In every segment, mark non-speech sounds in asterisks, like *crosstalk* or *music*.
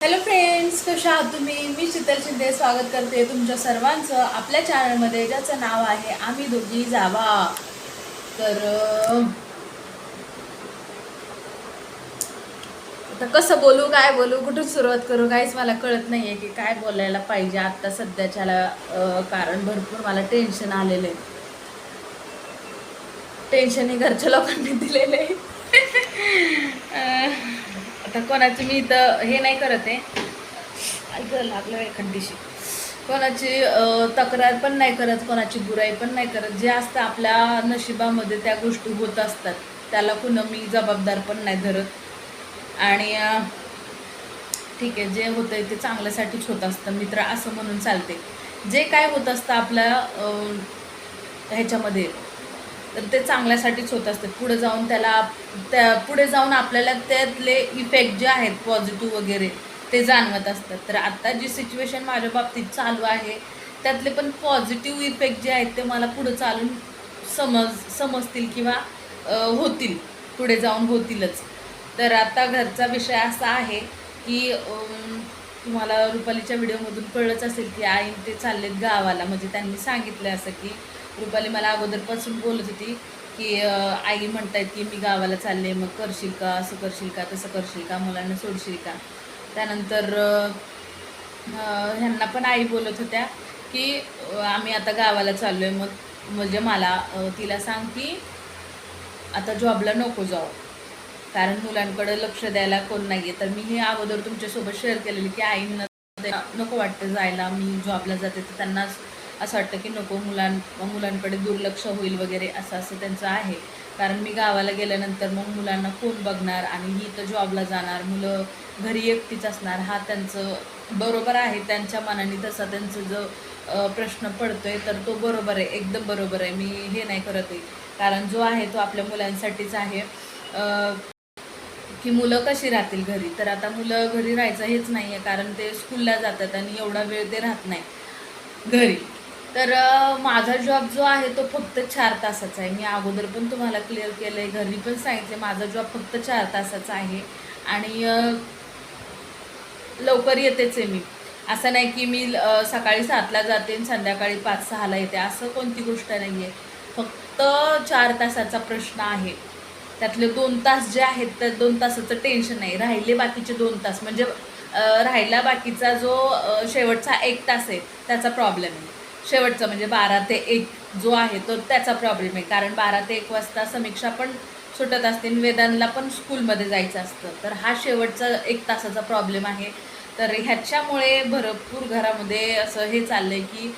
Hello friends कशा आहात तुम्ही? मी शीतल शिंदे स्वागत करते तुमच्या सर्वांचं. आपल्या चॅनलमध्ये ज्याचं नाव आहे आम्ही दोघी जावा. तर आता कसं बोलू काय बोलू कुठून सुरुवात करू? काहीच मला कळत नाही आहे की काय बोलायला पाहिजे आत्ता सध्याच्याला. कारण भरपूर मला टेन्शन आलेलं आहे टेन्शन हे घरच्या लोकांनी दिलेलं आहे *laughs* आता कोणाची मी इथं हे नाही करत आहे. ऐकायला लागलं आहे खड्डीशी कोणाची तक्रार पण नाही करत कोणाची बुराई पण नाही करत. जे असतं आपल्या नशिबामध्ये त्या गोष्टी होत असतात. त्याला कुणं मी जबाबदार पण नाही धरत. आणि ठीक आहे जे होतं आहे ते चांगल्यासाठीच होत असतं. मित्र असं म्हणून चालते जे काय होत असतं आपल्या ह्याच्यामध्ये तर ते चांगल्यासाठीच होत असते पुढे जाऊन त्याला त्या पुढे जाऊन आपल्याला त्यातले इफेक्ट जे आहेत पॉझिटिव्ह वगैरे ते जाणवत असतात. तर आत्ता जी सिच्युएशन माझ्या बाबतीत चालू आहे त्यातले पण पॉझिटिव्ह इफेक्ट जे आहेत ते मला पुढं चालून समज समजतील किंवा होतील. पुढे जाऊन होतीलच. तर आता घरचा विषय असा आहे की तुम्हाला रुपालीच्या व्हिडिओमधून कळलंच असेल की आई ते चाललेत गावाला. म्हणजे त्यांनी सांगितलं असं की रुपाली मला अगोदरपासून बोलत होती की आई म्हणतायत की मी गावाला चालले मग करशील का? असं करशील का? तसं करशील का? मुलांना सोडशील का? त्यानंतर ह्यांना पण आई बोलत होत्या की आम्ही आता गावाला चाललो आहे मग म्हणजे मला तिला सांग की आता जॉबला नको जाऊ. कारण मुलांकडे लक्ष द्यायला कोण नाही आहे तर मी हे अगोदर तुमच्यासोबत शेअर केलेली की आईंना नको वाटतं जायला मी जॉबला जाते तर त्यांना असं वाटतं की नको मुलां मुलांकडे दुर्लक्ष होईल वगैरे असं असं त्यांचं आहे. कारण मी गावाला गेल्यानंतर मग मुलांना कोण बघणार आणि ही तर जॉबला जाणार मुलं घरी एकटीच असणार हा त्यांचं बरोबर आहे त्यांच्या मनाने तसा त्यांचं जो प्रश्न प्रश्न पडतोय तर तो बरोबर आहे एकदम बरोबर आहे. मी हे नाही करत आहे. कारण जो आहे तो आपल्या मुलांसाठीच आहे. की मुलं कशी राहतील घरी? तर आता मुलं घरी राहायचं हेच नाही आहे कारण ते स्कूलला जातात आणि एवढा वेळ ते राहत नाही. घरी. तर माझा जॉब जो आहे तो फक्त चार तासाचा आहे. मी अगोदर पण तुम्हाला क्लिअर केलं आहे घरी पण सांगितले माझा जॉब फक्त चार तासाचा आहे. आणि लवकर येतेच आहे मी. असं नाही की मी सकाळी सातला जाते आणि संध्याकाळी पाच सहाला येते. असं कोणती गोष्ट नाही आहे फक्त चार तासाचा प्रश्न आहे. त्यातले दोन तास जे आहेत त्या दोन तासाचं टेन्शन नाही. राहिले बाकीचे दोन तास. म्हणजे राहिला बाकीचा जो शेवटचा एक तास आहे त्याचा प्रॉब्लेम आहे. शेवटचा म्हणजे बारा ते एक जो आहे तो त्याचा प्रॉब्लेम आहे. कारण बारा ते एक वाजता समीक्षा पण सुटत असते आणि वेदांना पण स्कूलमध्ये जायचं असतं. तर हा शेवटचा एक तासाचा प्रॉब्लेम आहे. तर ह्याच्यामुळे भरपूर घरामध्ये असं हे चाललं आहे की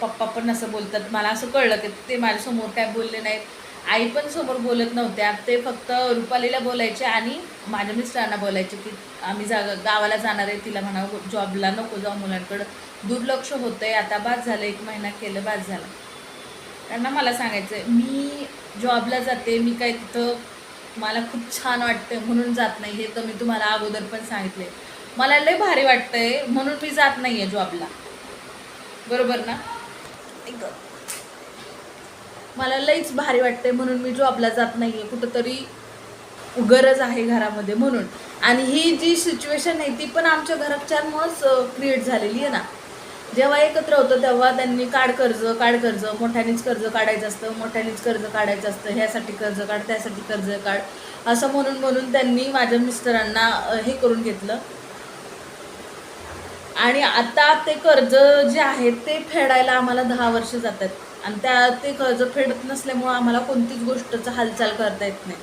पप्पा पण असं बोलतात. मला असं कळलं की ते माझ्यासमोर काय बोलले नाहीत. आई पण समोर बोलत नव्हत्या ते फक्त रुपालीला बोलायचे आणि माझ्या मिस्टरांना बोलायचे की आम्ही जा गावाला जाणार आहे तिला म्हणा जॉबला नको जाऊ मुलांकडं. दुर्लक्ष होतंय आता बाद झालं एक महिना केलं बाद झालं. त्यांना मला सांगायचं मी जॉबला जाते मी काय तिथं मला खूप छान वाटतं म्हणून जात नाही हे तर मी तुम्हाला अगोदर पण सांगितले. मला लय भारी वाटतंय म्हणून मी जात नाही आहे जॉबला. बरोबर ना? मला लईच भारी वाटते म्हणून मी जॉबला जात नाही आहे कुठंतरी गरज आहे घरामध्ये म्हणून. आणि ही जी सिच्युएशन आहे ती पण आमच्या घरच्यांमुळंच क्रिएट झालेली आहे ना. जेव्हा एकत्र होतं तेव्हा त्यांनी काढ कर्ज काढ कर्ज मोठ्यानेच कर्ज काढायचं असतं मोठ्यानेच कर्ज काढायचं असतं ह्यासाठी कर्ज काढ त्यासाठी कर्ज काढ असं म्हणून म्हणून त्यांनी माझ्या मिस्टरांना हे करून घेतलं. आणि आता ते कर्ज जे आहे ते फेडायला आम्हाला दहा वर्ष जातात. आणि त्या ते कर्ज फेडत नसल्यामुळं आम्हाला कोणतीच गोष्टचं हालचाल करता येत नाही.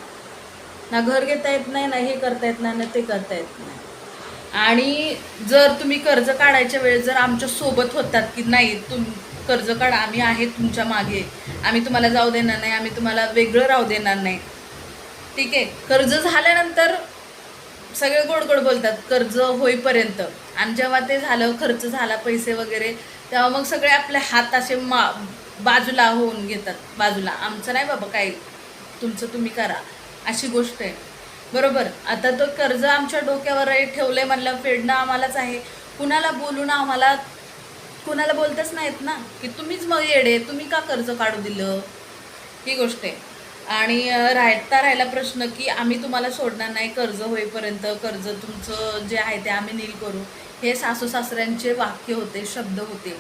ना घर घेता येत नाही ना हे करता येत नाही ना ते करता येत नाही. आणि जर तुम्ही कर्ज काढायच्या वेळेस जर आमच्यासोबत होतात की नाही तुम कर्ज काढा आम्ही आहे तुमच्या मागे. आम्ही तुम्हाला जाऊ देणार नाही आम्ही तुम्हाला वेगळं राहू देणार नाही. ठीक आहे? कर्ज झाल्यानंतर सगळे गोड गोड बोलतात कर्ज होईपर्यंत. आणि जेव्हा ते झालं खर्च झाला पैसे वगैरे तेव्हा मग सगळे आपले हात असे मा बाजूला होऊन घेतात. बाजूला आमचं नाही बाबा काही तुमचं तुम्ही करा. अशी गोष्ट आहे. बरोबर? आता तो कर्ज आमच्या डोक्यावर आहे म्हणलं फेडणं आम्हालाच आहे. कुणाला बोलून आम्हाला कुणाला बोलतच नाहीत ना? की तुम्हीच मग येडे तुम्ही का कर्ज काढू दिलं? ही गोष्ट आहे. आणि राहता राहिला प्रश्न की आम्ही तुम्हाला सोडणार नाही कर्ज होईपर्यंत कर्ज तुमचं जे आहे ते आम्ही नील करू. हे सासू सासऱ्यांचे वाक्य होते शब्द होते.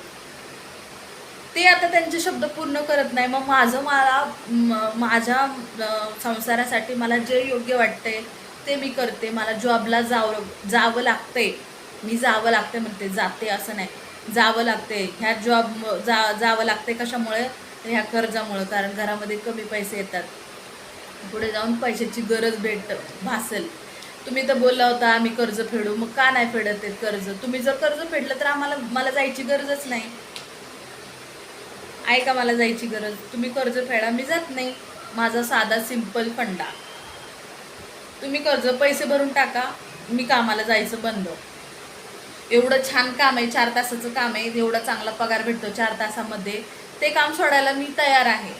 ते आता त्यांचे शब्द पूर्ण करत नाही. मग माझं मला माझ्या संसारासाठी मला जे योग्य वाटतंय ते मी करते. मला जॉबला जावं जावं लागतंय. मी जावं लागते म्हणते. जाते असं नाही. जावं लागते ह्या जॉब जा जावं लागते कशामुळे? ह्या कर्जामुळं. कारण घरामध्ये कमी पैसे येतात. पुढे जाऊन पैशाची गरज भेट भासेल. तुम्ही तर बोलला होता आम्ही कर्ज फेडू. मग का नाही फेडत आहेत कर्ज? तुम्ही जर कर्ज फेडलं तर आम्हाला मला जायची गरजच नाही. आहे का मला जायची गरज? तुम्ही कर्ज फेडा मी जात नाही. माझा साधा सिंपल फंडा. तुम्ही कर्ज पैसे भरून टाका मी कामाला जायचं बंद. एवढं छान काम आहे चार तासाचं काम आहे एवढा चांगला पगार भेटतो चार तासामध्ये. ते काम सोडायला मी तयार आहे.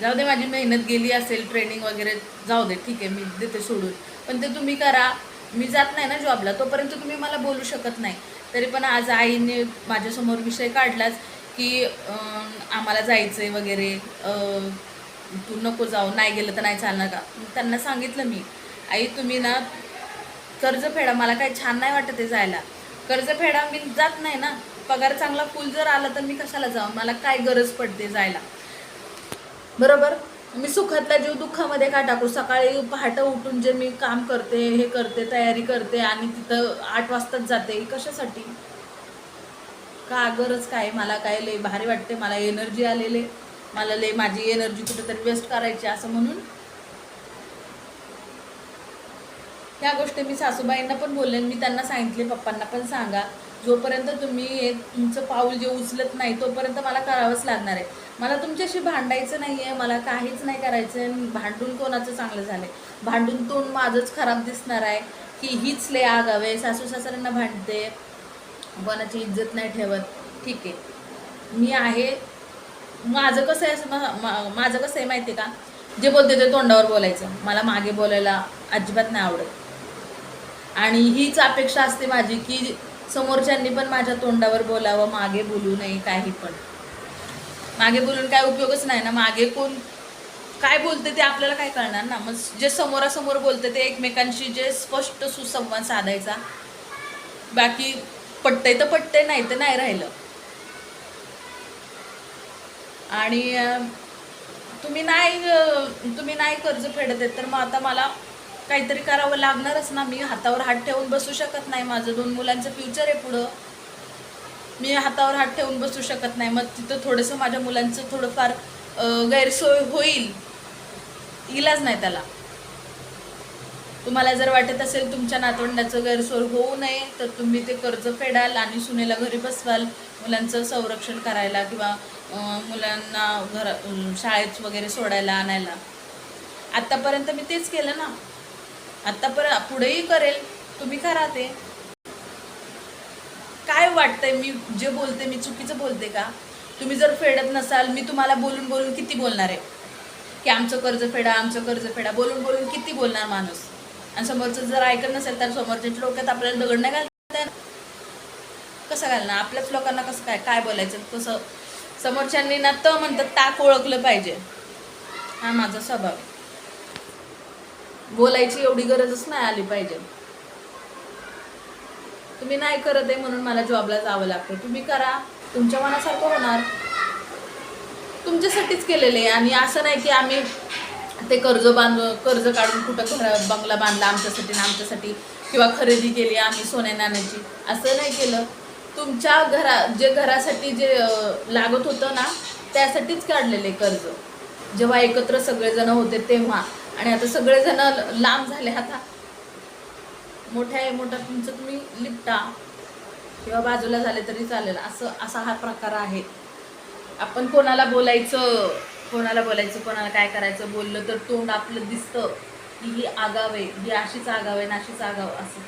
जाऊ दे माझी मेहनत गेली असेल ट्रेनिंग वगैरे जाऊ दे ठीक आहे मी देते सोडून. पण ते तुम्ही करा. मी जात नाही ना जॉबला तोपर्यंत तुम्ही मला बोलू शकत नाही. तरी पण आज आईने माझ्यासमोर विषय काढलाच की आम्हाला जायचं आहे वगैरे तू नको जाऊ नाही गेलं तर नाही चालणार का? मग त्यांना सांगितलं मी आई तुम्ही ना कर्ज फेडा मला काही छान नाही वाटत आहे जायला. कर्ज फेडा मी जात नाही ना. पगार चांगला फुल जर आला तर मी कशाला जाऊ? मला काय गरज पडते जायला? बरोबर? मी सुखातला जीव दुःखामध्ये का टाकू? सकाळी पहाटं उठून जे मी काम करते हे करते तयारी करते आणि तिथं आठ वाजताच जाते कशासाठी? का गरज काय? मला काय लय भारी वाटते मला एनर्जी आलेले मला लय माझी एनर्जी कुठेतरी वेस्ट करायची असं म्हणून. ह्या गोष्टी मी सासूबाईंना पण बोलले मी त्यांना सांगितले पप्पांना पण सांगा. जोपर्यंत तुम्ही तुमचं पाऊल जे उचलत नाही तोपर्यंत मला करावंच लागणार आहे. मला तुमच्याशी भांडायचं नाही आहे मला काहीच नाही करायचं आहे भांडून कोणाचं चांगलं झालं आहे भांडून तोंड माझंच खराब दिसणार आहे की हीच लय आग हवे सासू सासऱ्यांना भांडते. कोणाची इज्जत नाही ठेवत. ठीक आहे. मी आहे. माझं कसं आहे असं माझं कसं आहे माहिती आहे का? जे बोलते ते तोंडावर बोलायचं. मला मागे बोलायला अजिबात नाही आवडत. आणि हीच अपेक्षा असते माझी की समोरच्यांनी पण माझ्या तोंडावर बोलावं मागे बोलू नये काही पण. मागे बोलून काय उपयोगच नाही ना मागे कोण काय बोलते ते आपल्याला काय कळणार ना? मग जे समोरासमोर बोलते ते एकमेकांशी जे स्पष्ट सुसंवाद साधायचा. बाकी पटतंय तर पटतंय नाही तर नाही राहिलं. आणि तुम्ही नाही तुम्ही नाही कर्ज फेडत आहेत तर मग आता मला काहीतरी करावं लागणारच ना? मी हातावर हात ठेवून बसू शकत नाही. माझं दोन मुलांचं फ्युचर आहे पुढं. मी हातावर हात ठेवून बसू शकत नाही. मग तिथं थोडंसं माझ्या मुलांचं थोडंफार गैरसोय होईल. इलाज नाही त्याला. तुम्हाला जर वाटत असेल तुमच्या नातवंडाचं गैरसोय होऊ नये तर तुम्ही ते कर्ज फेडाल आणि सुनेला घरी बसवाल. मुलांचं संरक्षण करायला किंवा मुलांना घर शाळेत वगैरे सोडायला आणायला. आत्तापर्यंत मी तेच केलं ना. आत्तापर्यंत पुढेही करेल. तुम्ही करा ते. काय वाटतंय? मी जे बोलते मी चुकीचं बोलते का? तुम्ही जर फेडत नसाल मी तुम्हाला बोलून बोलून किती बोलणार आहे? की आमचं कर्ज फेडा आमचं कर्ज फेडा बोलून बोलून किती बोलणार माणूस? आणि समोरचं जर ऐकत नसेल तर समोरच्या डोक्यात आपल्याला दगड नाही घालता कसं घालणार? आपल्याच लोकांना कसं काय काय बोलायचं? कसं समोरच्यांनी ना त म्हणतात ताक ओळखलं पाहिजे. हा माझा स्वभाव बोलायची एवढी गरजच नाही आली पाहिजे. तुम्ही नाही करत आहे म्हणून मला जॉबला जावं लागतं. तुम्ही करा. तुमच्या मनासारखं होणार. तुमच्यासाठीच केलेले आहे. आणि असं नाही की आम्ही ते कर्ज बांध कर्ज काढून कुठं घर बंगला बांधला आमच्यासाठी ना आमच्यासाठी किंवा खरेदी केली आम्ही सोन्या नाण्याची असं नाही केलं. तुमच्या घरा जे घरासाठी जे लागत होतं ना त्यासाठीच काढलेले कर्ज. जेव्हा एकत्र सगळेजण होते तेव्हा. आणि आता सगळेजण लांब झाले आता. मोठ्या आहे मोठा तुमचं तुम्ही लिपटा किंवा बाजूला झाले तरी चालेल. असं असा हा प्रकार आहे. आपण कोणाला बोलायचं कोणाला बोलायचं कोणाला काय करायचं बोललं तर तोंड आपलं दिसतं की ही आगाव आहे ही अशीच आगाव आहे ना अशीच आगाव असं.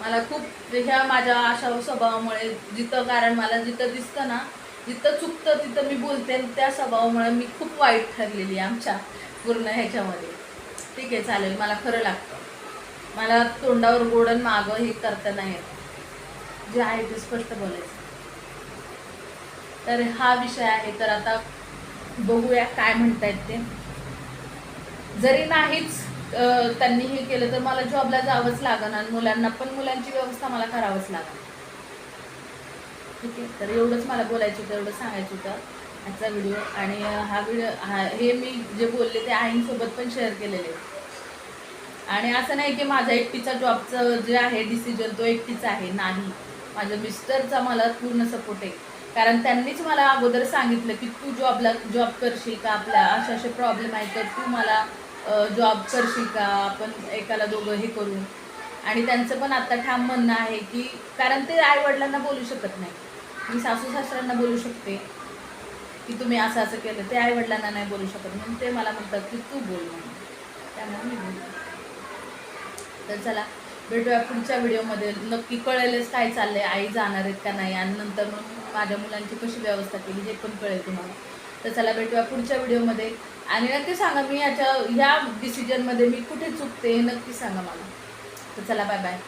मला खूप ह्या माझ्या अशा स्वभावामुळे जिथं कारण मला जिथं दिसतं ना जिथं चुकतं तिथं मी बोलते त्या स्वभावामुळे मी खूप वाईट ठरलेली आहे आमच्या पूर्ण ह्याच्यामध्ये. ठीक आहे चालेल. मला खरं लागतं. मला तोंडावर गोडन मागं हे करता नाही जे आहे ते स्पष्ट बोलायचं. तर हा विषय आहे तर आता बघूया काय म्हणतायत ते. जरी नाहीच त्यांनी हे केलं तर मला जॉबला जावंच लागन आणि मुलांना पण मुलांची व्यवस्था मला करावंच लागेल. ठीक आहे? तर एवढंच मला बोलायचं होतं एवढं सांगायचं होतं आजचा व्हिडिओ आणि हा व्हिडिओ हा हे मी जे बोलले ते आईंसोबत पण शेअर केलेले. आहे. आणि असं नाही की माझा एकटीचा जॉबचं जे आहे डिसिजन तो एकटीचा आहे नाही. माझ्या मिस्टरचा मला पूर्ण सपोर्ट आहे. कारण त्यांनीच मला अगोदर सांगितलं की तू जॉबला जॉब करशील का आपल्या असे असे प्रॉब्लेम आहेत तर तू मला जॉब करशील का? आपण एकाला दोघं हे करू. आणि त्यांचं पण आता ठाम म्हणणं आहे की कारण ते आईवडिलांना बोलू शकत नाही. मी सासू सासऱ्यांना बोलू शकते की तुम्ही असं असं केलं ते आईवडिलांना नाही बोलू शकत. म्हणून ते मला म्हणतात की तू बोल म्हणून. त्यामुळे मी बोलते. तर चला भेटूया पुढच्या व्हिडिओमध्ये. नक्की कळेलच काय चाललंय आई जाणार आहेत का नाही आणि नंतर मग माझ्या मुलांची कशी व्यवस्था केली हे पण कळेल तुम्हाला. तर चला भेटूया पुढच्या व्हिडिओमध्ये. आणि नक्की सांगा मी याच्या ह्या डिसिजनमध्ये मी कुठे चुकते हे नक्की सांगा मला. तर चला बाय बाय